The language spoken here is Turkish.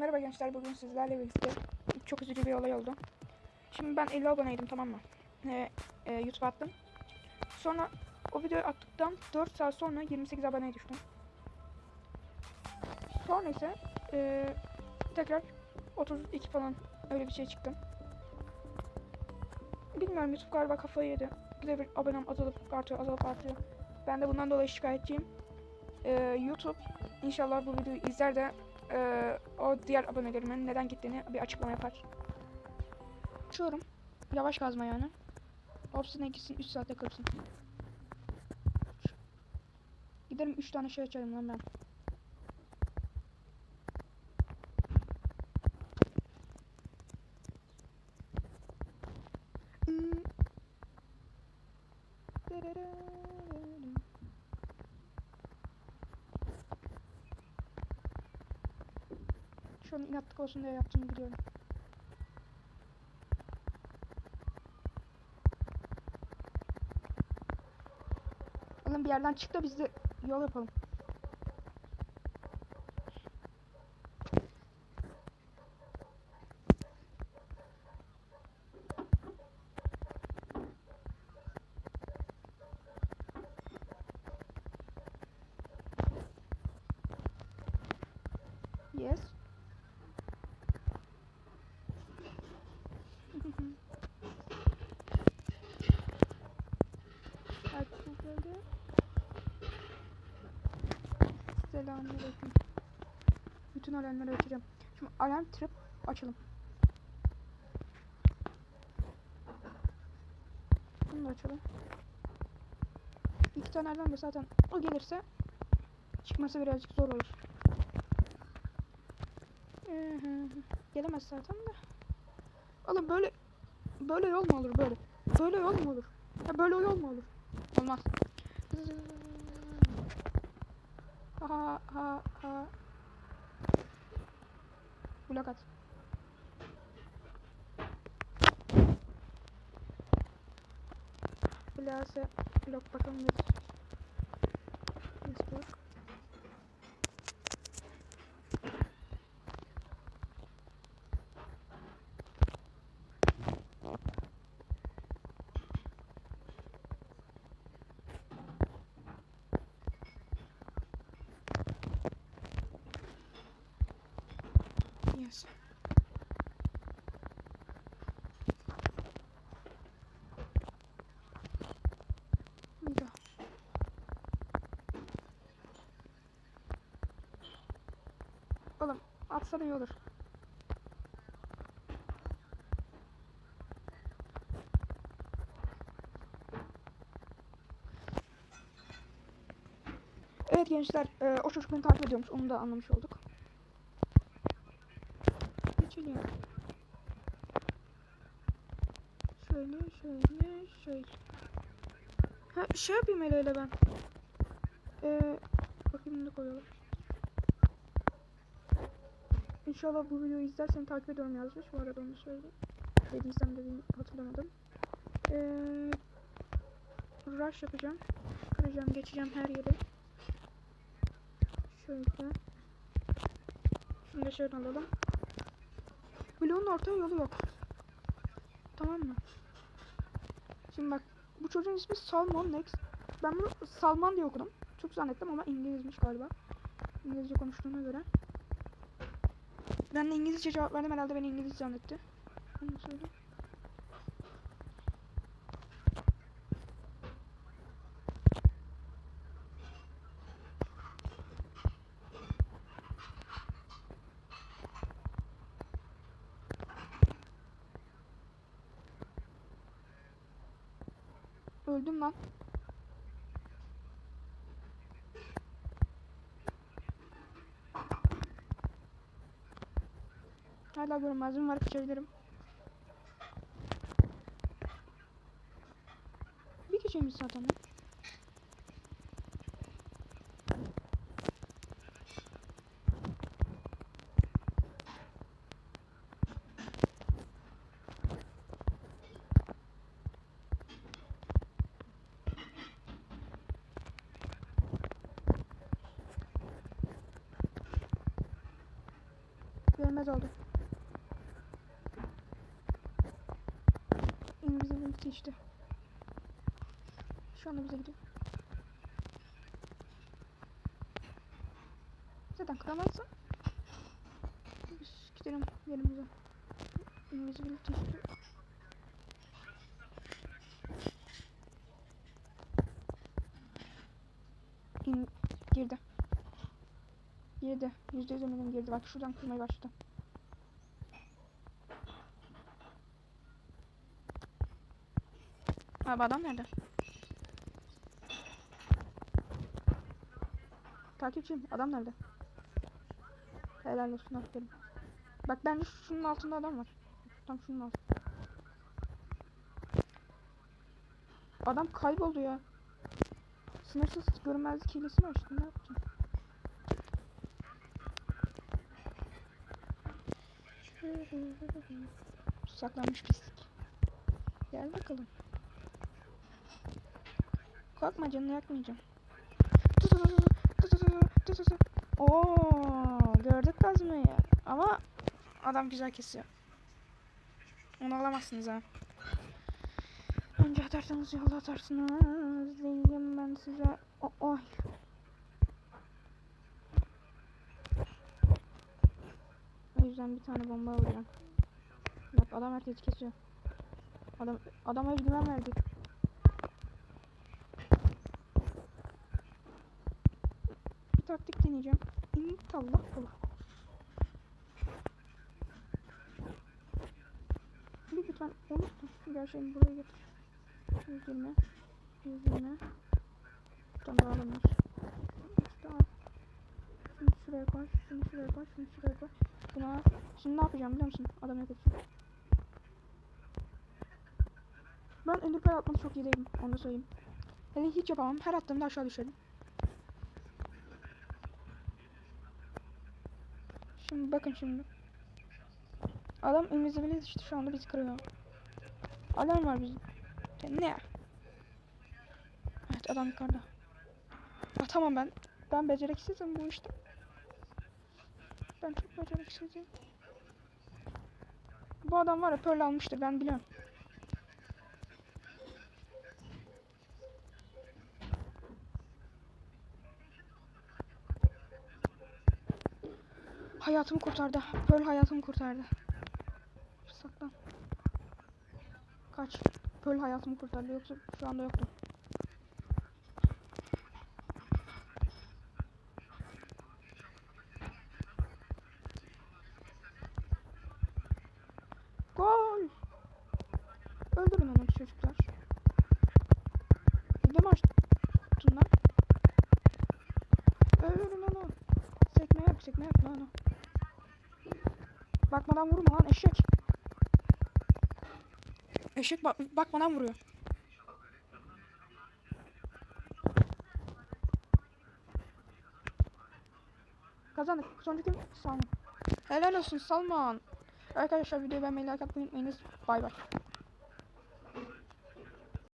Merhaba gençler bugün sizlerle birlikte çok üzücü bir olay oldu. Şimdi ben 50 aboneydim tamam mı? Ee, e, YouTube attım. Sonra o videoyu attıktan 4 saat sonra 28 aboneye düştüm. Sonra ise e, tekrar 32 falan öyle bir şey çıktım. Bilmiyorum YouTube galiba kafayı yedi. Bir de bir abonem azalıp artıyor azalıp artıyor. Ben de bundan dolayı şikayetçiyim. Ee, YouTube inşallah bu videoyu izler de e, o diğer abonelerimin neden gittiğini bir açıklama yapar. Açıyorum. Yavaş kazma yani. Hepsine gitsin 3 saatte kırsın. Giderim 3 tane şey açarım lan ben. Hmm. Şu an inatlık olsun diye yaptığımı biliyorum. Oğlum bir yerden çık biz de yol yapalım. Selamünaleyküm. Bütün alarmları açacağım. Şimdi alarm trip açalım. Bunu da açalım. İki tane alarm var zaten. O gelirse çıkması birazcık zor olur. Gelemez zaten de. Oğlum böyle böyle yol mu olur böyle? Böyle yol mu olur? Ya böyle yol mu olur? Olmaz. Aha, aha, aha. Ulakat. Бля, се лег потом вниз. Не спорт. Burada. Oğlum atsana iyi olur. Evet gençler, e, o çocuk beni takip ediyormuş. Onu da anlamış olduk. Geçelim. Şöyle, şöyle, şöyle. Ha, şey yapayım hele hele ben. Ee, bakayım ne koyalım. İnşallah bu videoyu izlersen takip ediyorum yazmış. Bu arada onu söyleyeyim. Dediysem de hatırlamadım. Ee, rush yapacağım. Kıracağım, geçeceğim her yeri. Şöyle. Şunu da şöyle alalım. Orta yolu yok. Tamam mı? Şimdi bak bu çocuğun ismi Salmon Next. Ben bunu Salman diye okudum. Çok zannettim ama İngilizmiş galiba. İngilizce konuştuğuna göre. Ben de İngilizce cevap verdim herhalde beni İngiliz zannetti. Onu söyle. Öldüm lan. Hala görünmezim var kaçabilirim. Bir kişiymiş zaten. Görmez oldu. Invisibility işte. Şu anda bize gidiyor. Zaten kıramazsın. Biz gidelim yerimize. Invisibility işte. İn, girdi. Girdi. Yüzde yüz eminim girdi. Bak şuradan kırmaya başladı. Abi adam nerede? Takipçiyim. Adam nerede? Helal olsun aferin. Bak bence şunun altında adam var. Tam şunun altında. Adam kayboldu ya. Sınırsız görünmezlik hilesi var işte ne yapacağım? Saklanmış pislik. Gel bakalım. Korkma canını yakmayacağım. Oo, gördük kazmayı. Ama adam güzel kesiyor. Onu alamazsınız ha. Önce atarsanız yola atarsınız. Diyeyim ben size. O oy. O yüzden bir tane bomba alacağım. Bak adam herkesi kesiyor. Adam adam özgüven verdi. Taktik deneyeceğim. İnşallah olur. Lütfen olursa gerçeğini buraya getir. 120 120 Bir tane daha alınır. İşte al. Şunu şuraya koy, şunu şuraya koy, şunu şuraya koy. Buna şimdi ne yapacağım biliyor musun? Adamı yok edeceğim. Ben Enderpearl atmada çok iyi değilim. Onu da söyleyeyim. Hele hiç yapamam. Her attığımda aşağı düşerim. Şimdi bakın şimdi. Adam invisible işte şu anda bizi kırıyor. Alarm var bizim. Ne? Evet adam yukarıda. Ah tamam ben. Ben beceriksizim bu işte. Ben çok beceriksizim. Bu adam var ya pearl almıştır ben biliyorum. Hayatımı kurtardı. Pearl hayatımı kurtardı. Saklan. Kaç. Pearl hayatımı kurtardı yoksa şu anda yoktu. Gol. Öldürün onu çocuklar. Bir de maç tutunlar. Öldürün onu. Sekme yap, sekme yap lan onu. Bakmadan vurma lan eşek. Eşek bak bakmadan vuruyor. Kazandık. Sonraki kim? Salman. Helal olsun Salman. Arkadaşlar videoyu beğenmeyi, like atmayı unutmayınız. Bay bay.